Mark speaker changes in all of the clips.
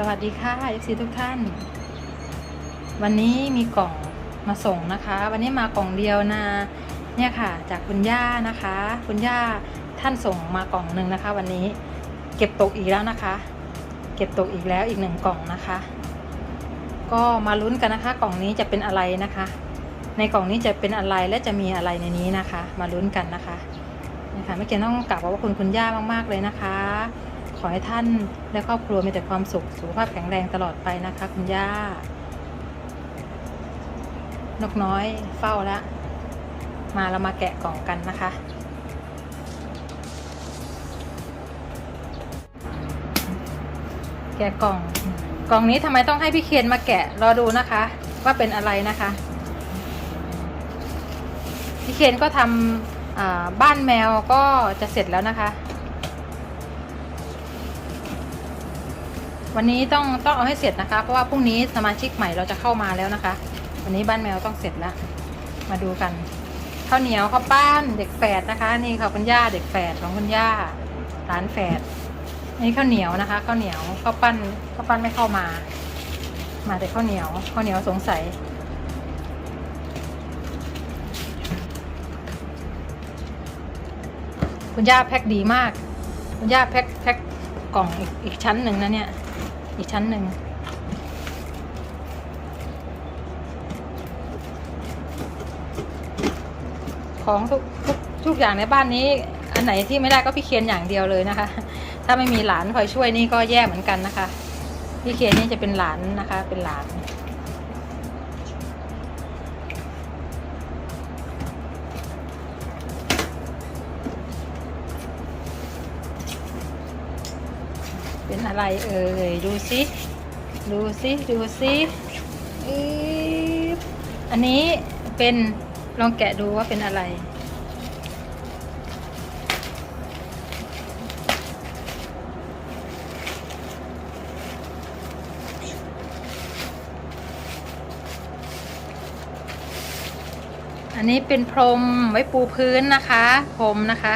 Speaker 1: สวัสดีค่ะเอฟซีทุกท่าน วันนี้มีกล่องมาส่งนะคะ วันนี้มากล่องเดียวนะเนี่ยค่ะ จากคุณย่านะคะ คุณย่าท่านส่งมากล่องหนึ่งนะคะ วันนี้เก็บตกอีกแล้วนะคะ เก็บตกอีกแล้วอีกหนึ่งกล่องนะคะ ก็มาลุ้นกันนะคะ กล่องนี้จะเป็นอะไรนะคะ ในกล่องนี้จะเป็นอะไรและจะมีอะไรในนี้นะคะ มาลุ้นกันนะคะนะคะไม่เกี่ยต้องกลับขอบพระคุณคุณย่ามากๆเลยนะคะ อให้ท่านและครอบครัวมีแต่ความสุข สุขภาพแข็งแรงตลอดไปนะคะ คุณย่า นกน้อยเฝ้าล้วมาเรามาแกะกล่องกันนะคะ แกะกล่อง กล่องนี้ทำไมต้องให้พี่เคียนมาแกะ รอดูนะคะ ว่าเป็นอะไรนะคะ พี่เคียนก็ทำบ้านแมวก็จะเสร็จแล้วนะคะ วันนี้ต้องต้องเอาให้เสร็จนะคะ เพราะว่าพรุ่งนี้สมาชิกใหม่เราจะเข้ามาแล้วนะคะ วันนี้บ้านแมวต้องเสร็จแล้ว มาดูกันข้าวเหนียวข้าวป้านเด็กแฝดนะคะ นี่ค่ะคุณย่าเด็กแฝดของคุณย่าหลานแฝดนี่ข้าวเหนียวนะคะข้าวเหนียวข้าวปั้นข้าวปั้นไม่เข้ามา มาแต่ข้าวเหนียวข้าวเหนียวสงสัยคุณย่าแพ็คดีมาก คุณย่าแพ็คแพ็ค กล่องอีกอีกชั้นหนึ่งนะเนี่ย อีกชั้นหนึ่งของทุกทุกทุกอย่างในบ้านนี้ อันไหนที่ไม่ได้ก็พี่เคียนอย่างเดียวเลยนะคะ ถ้าไม่มีหลานคอยช่วยนี่ก็แย่เหมือนกันนะคะ พี่เคียนนี่จะเป็นหลานนะคะ เป็นหลาน เป็นอะไรเอ่ยดูสิดูสิดูสิอันนี้เป็นลองแกะดูว่าเป็นอะไร อันนี้เป็นพรมไว้ปูพื้นนะคะ พรมนะคะ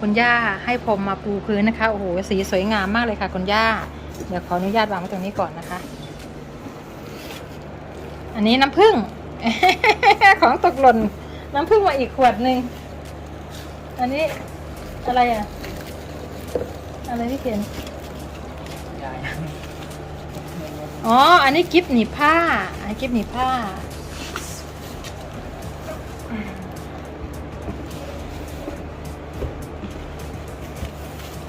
Speaker 1: คุณย่าให้พรมมาปูพื้นนะคะโอ้โหสีสวยงามมากเลยค่ะคุณย่า เดี๋ยวขออนุญาตวางไว้ตรงนี้ก่อนนะคะ อันนี้น้ำผึ้งของตกหล่นน้ำผึ้งมาอีกขวดหนึ่งอันนี้อะไรอะ อะไรที่เขียนอ๋อ อันนี้กิฟต์หนีบผ้าอันนี้กิฟต์หนีบผ้า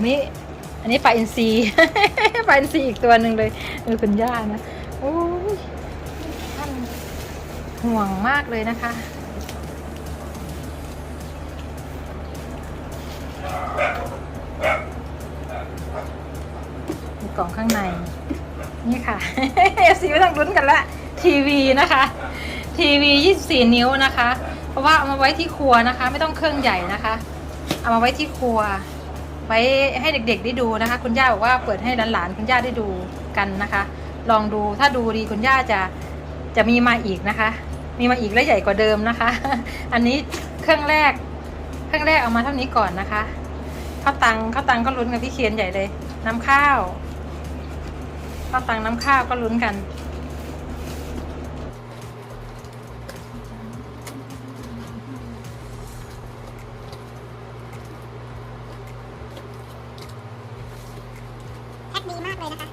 Speaker 1: อันนี้ อันนี้ปลาอินทรีปลาอินทรีอีกตัวหนึ่งเลยเออคุณย่านะโอ้ยท่านห่วงมากเลยนะคะมีกล่องข้างใน นี่ค่ะเอฟซีไม่ต้องลุ้นกันละทีวีนะคะ ทีวี 24 นิ้วนะคะ เพราะว่าเอามาไว้ที่ครัวนะคะ ไม่ต้องเครื่องใหญ่นะคะ เอามาไว้ที่ครัว ไว้ให้เด็กๆได้ดูนะคะ คุณย่าบอกว่าเปิดให้หลานๆคุณย่าได้ดูกันนะคะ ลองดูถ้าดูดีคุณย่าจะจะมีมาอีกนะคะ มีมาอีกและใหญ่กว่าเดิมนะคะ อันนี้เครื่องแรก เครื่องแรกเอามาเท่านี้ก่อนนะคะข้าวตังข้าวตังก็ลุ้นกับพี่เคียนใหญ่เลย น้ำข้าวข้าวตังน้ำข้าวก็ลุ้นกัน
Speaker 2: ดีมากเลยนะคะ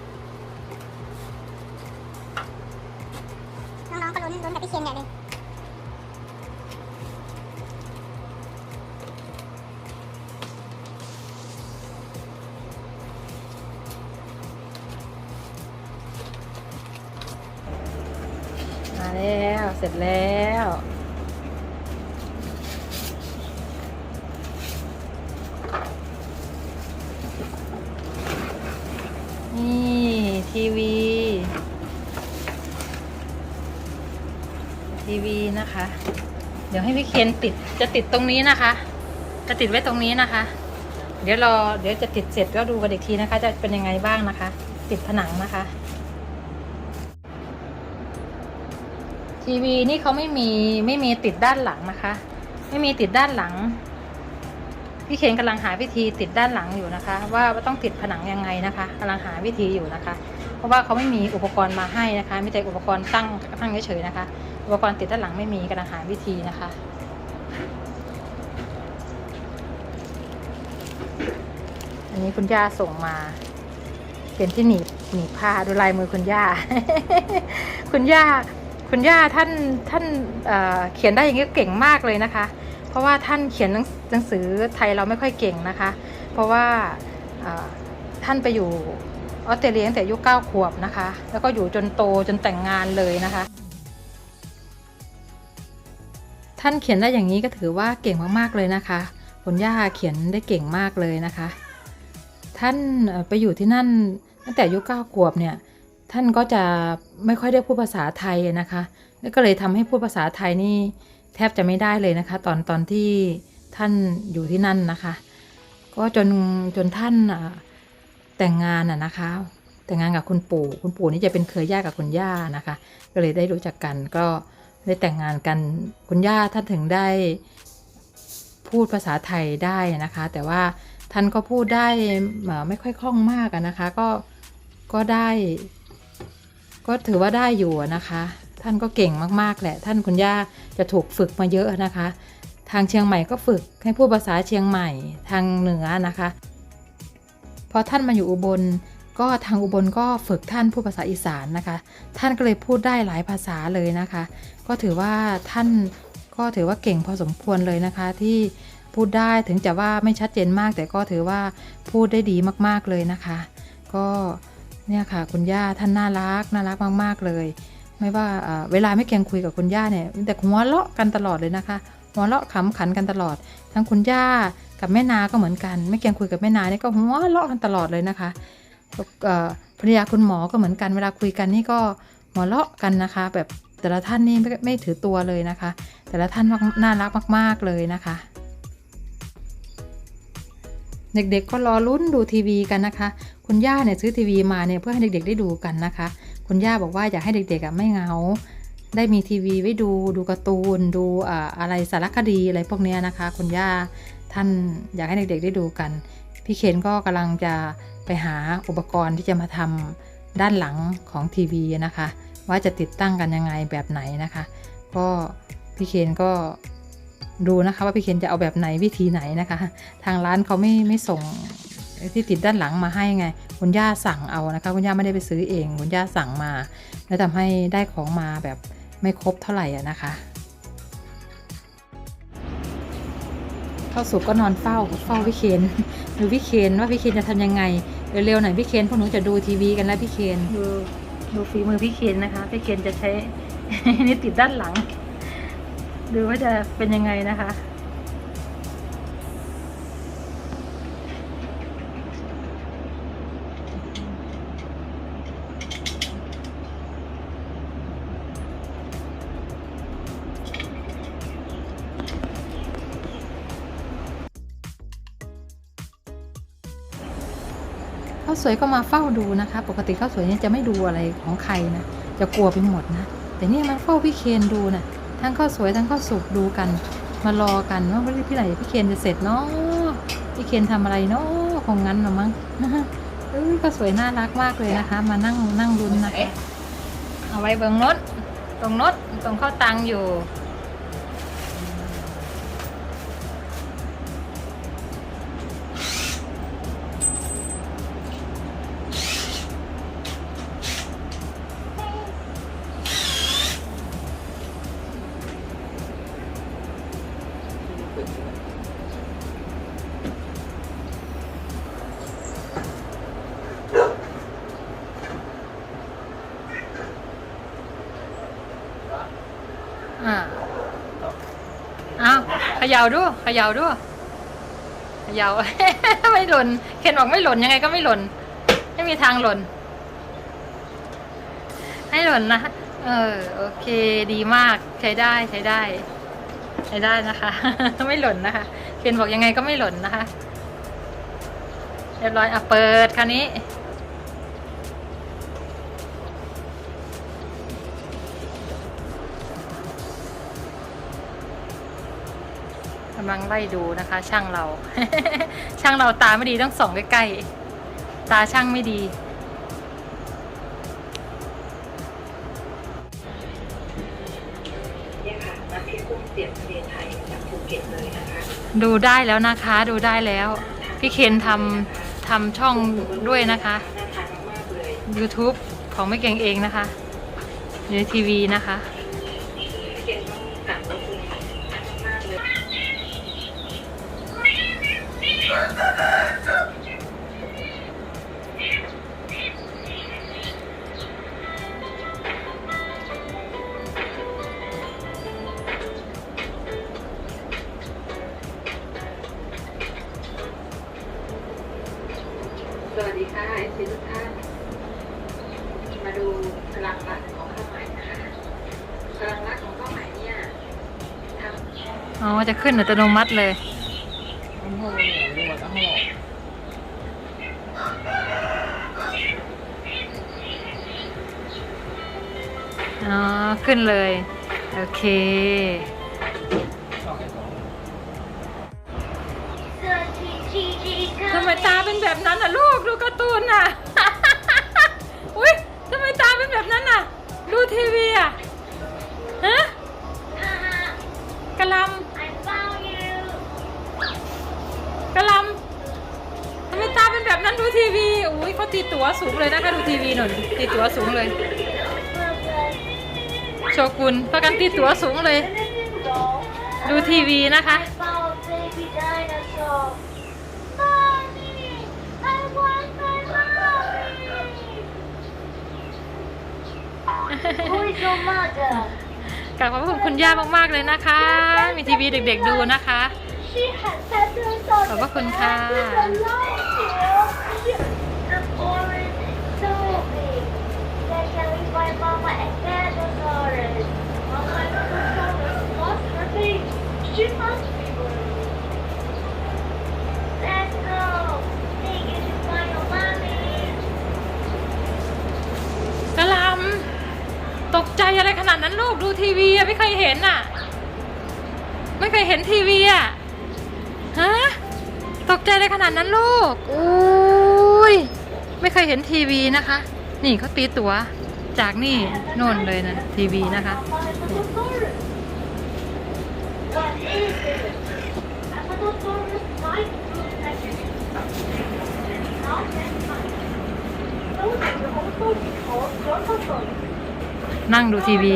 Speaker 2: น้องๆก็ลุ้นลุ้นกับพี่เคนใหญ่เลย
Speaker 1: มาแล้ว เสร็จแล้ว นี่ทีวี ทีวี นะคะ เดี๋ยวให้พี่เคนติดจะติดตรงนี้นะคะ จะติดไว้ตรงนี้นะคะ เดี๋ยวรอเดี๋ยวจะติดเสร็จก็ดูกันอีกทีนะคะ จะเป็นยังไงบ้างนะคะ ติดผนังนะคะ ทีวีนี่เขาไม่มีไม่มีติดด้านหลังนะคะ ไม่มีติดด้านหลังพี่เคนกำลังหาวิธีติดด้านหลังอยู่นะคะ ว่าต้องติดผนังยังไงนะคะกำลังหาวิธีอยู่นะคะ เพราะราะว่าเขาไม่มีอุปกรณ์มาให้นะคะมีแต่อุปกรณ์ตั้งตั้งเฉยๆนะคะ อุปกรณ์ติดด้านหลังไม่มีกำลังหาวิธีนะคะอันนี้คุณย่าส่งมา เป็นที่หนีบหนีบผ้าดูลายมือคุณย่า คุณย่า คุณย่าท่านท่านเเขียนได้อย่างนี้เก่งมากเลยนะคะ เพราะว่าท่านเขียนหนังงสือไทยเราไม่ค่อยเก่งนะคะ เพราะว่าท่านไปอยู่ออสเตรเลียตั้งแต่อายุเก้าขวบนะคะ แล้วก็อยู่จนโตจนแต่งงานเลยนะคะ ท่านเขียนได้อย่างนี้ก็ถือว่าเก่งมากๆเลยนะคะคุณย่าเขียนได้เก่งมากเลยนะคะ ท่านไปอยู่ที่นั่นตั้งแต่อายุเก้าขวบเนี่ยท่านก็จะไม่ค่อยได้พูดภาษาไทยนะคะแล้วก็เลยทำให้พูดภาษาไทยนี่แทบจะไม่ได้เลยนะคะ ตอนตอนที่ท่านอยู่ที่นั่นนะคะ ก็จนจนท่านแต่งงานอะนะคะ แต่งงานกับคุณปู่ คุณปู่นี่จะเป็นเคยญาติกับคุณย่านะคะ ก็เลยได้รู้จักกันก็ ได้แต่งงานกันคุณย่าท่านถึงได้พูดภาษาไทยได้นะคะ แต่ว่าท่านก็พูดได้ไม่ค่อยคล่องมากนะคะ ก็ก็ได้ ก็ถือว่าได้อยู่นะคะ ท่านก็เก่งมากๆแหละ ท่านคุณย่าจะถูกฝึกมาเยอะนะคะ ทางเชียงใหม่ก็ฝึกให้พูดภาษาเชียงใหม่ทางเหนือนะคะพอท่านมาอยู่อุบล ก็ทางอุบลก็ฝึกท่านพูดภาษาอีสานนะคะ ท่านก็เลยพูดได้หลายภาษาเลยนะคะ ก็ถือว่าท่านก็ถือว่าเก่งพอสมควรเลยนะคะที่พูดได้ถึงจะว่าไม่ชัดเจนมาก แต่ก็ถือว่าพูดได้ดีมากๆเลยนะคะ ก็เนี่ยค่ะคุณย่าท่านน่ารักน่ารักมาก ๆเลย ไม่ว่าเวลาไม่เกียงคุยกับคุณย่าเนี่ยแต่หัวเราะกันตลอดเลยนะคะหัวเราะขำขันกันตลอด ทั้งคุณย่ากับแม่นา ก็เหมือนกัน ไม่เกียงคุยกับแม่นาเนี่ยก็หัวเราะกันตลอดเลยนะคะ ภรรยาคุณหมอก็เหมือนกันเวลาคุยกันนี่ก็หัวเราะกันนะคะ แบบแต่ละท่านนี่ไม่ไม่ถือตัวเลยนะคะ แต่ละท่านน่ารักมาก ๆ เลยนะคะ เด็กๆก็รอลุ้นดูทีวีกันนะคะ คุณย่าเนี่ยซื้อทีวีมาเนี่ยเพื่อให้เด็กๆได้ดูกันนะคะ คุณย่าบอกว่าอยากให้เด็กๆอะไม่เหงาได้มีทีวีไว้ดูดูการ์ตูน ดูอ่าอะไรสารคดีอะไรพวกเนี้ยนะคะ คุณย่าท่านอยากให้เด็กๆได้ดูกัน พี่เคนก็กำลังจะไปหาอุปกรณ์ที่จะมาทำด้านหลังของทีวีนะคะ ว่าจะติดตั้งกันยังไงแบบไหนนะคะ ก็พี่เคนก็ดูนะคะว่าพี่เคนจะเอาแบบไหนวิธีไหนนะคะ ทางร้านเขาไม่ไม่ส่งที่ติดด้านหลังมาให้ไง คุณย่าสั่งเอานะคะ คุณย่าไม่ได้ไปซื้อเอง คุณย่าสั่งมา แล้วทำให้ได้ของมาแบบไม่ครบเท่าไหร่อะนะคะเข้าสุกก็นอนเฝ้าเฝ้าพี่เคน ดูพี่เคนว่าพี่เคนจะทำยังไงเร็วๆหน่อยพี่เคนพวกหนูจะดูทีวีกันแล้วพี่เคนดูดูฝีมือพี่เคนนะคะพี่เคนจะใช้ นี่ติดด้านหลัง ดูว่าจะเป็นยังไงนะคะ ข้าวสวยก็มาเฝ้าดูนะคะ ปกติข้าวสวยเนี่ยจะไม่ดูอะไรของใครนะ จะกลัวไปหมดนะ แต่เนี่ยมาเฝ้าพี่เคนดูนะทั้งข้าวสวยทั้งข้าวสุกดูกัน มารอกันว่าพี่ไหนพี่เคนจะเสร็จเนาะพี่เคนทำอะไรเนาะคงงั้นหรอมั้งเอ้ยข้าวสวยน่ารักมากเลยนะคะ มานั่งนั่งลุ้นนะคะเอาไว้เบิงนดตรงนดตรงข้าวตังอยู่ อ่าเอาเขย่าดูขย่าดูขย่าไม่หล่นเคนบอกไม่หล่นยังไงก็ไม่หล่น ไม่มีทางหล่น ให้หล่นนะ เออ โอเค ดีมาก ใช้ได้ใช้ได้ ใช้ได้นะคะ ไม่หล่นนะคะ เคนบอกยังไงก็ไม่หล่นนะคะ เรียบร้อยอะเปิดคราวนี้ำลังไล่ดูนะคะ ช่างเรา ช่างเราตาไม่ดีต้องส่องใกล้ๆ ตาช่างไม่ดี
Speaker 3: เนี่
Speaker 2: ยค่ะพี่คุ้ม
Speaker 3: เสียบทะเลไทยจากภูเก็ตเลยนะคะ
Speaker 1: ดูได้แล้วนะคะ ดูได้แล้ว พี่เคนทำทำช่องด้วยนะคะ
Speaker 3: น่ทาน
Speaker 1: YouTube ของไม่เก่งเองนะคะอยู่ในทีวีนะคะ
Speaker 3: ค่ะเอทุกท่านมาดูพลังรักของข้าวใหม่นะคะพลังรักของข้าวใหม่เนี่ยทำ
Speaker 1: อ๋อจะขึ้นอัตโนมัติเลยอ๋อ ขึ้นเลย โอเค ตาเป็นแบบนั้นอะลูกดูการ์ตูนอะ อุ้ยทำไมตาเป็นแบบนั้นอะ ดูทีวีอะ ฮะกะลำกะลำทำไมตาเป็นแบบนั้นดูทีวี อุ้ยเขาตีตั๋วสูงเลยนะคะดูทีวีหน่อยตีตั๋วสูงเลยโชกุนประกันตีตั๋วสูงเลย ดูทีวีนะคะ
Speaker 2: mommy. Who is your mother?
Speaker 1: กลับขอบคุณคุณย่ามากๆเลยนะคะ มีทีวีเด็กๆดูนะคะ
Speaker 2: She has feathers on
Speaker 1: ขอบพระคุณค่ะ
Speaker 2: the orange
Speaker 1: ดนั้นลูกดูทีวีอะไม่เคยเห็นอะไม่เคยเห็นทีวีอะฮะตกใจเลยขนาดนั้นลูกอุ้ยไม่เคยเห็นทีวีนะคะ นี่เขาตีตั๋วจากนี่โน่นเลยนะทีวีนะคะ นั่งดูทีวี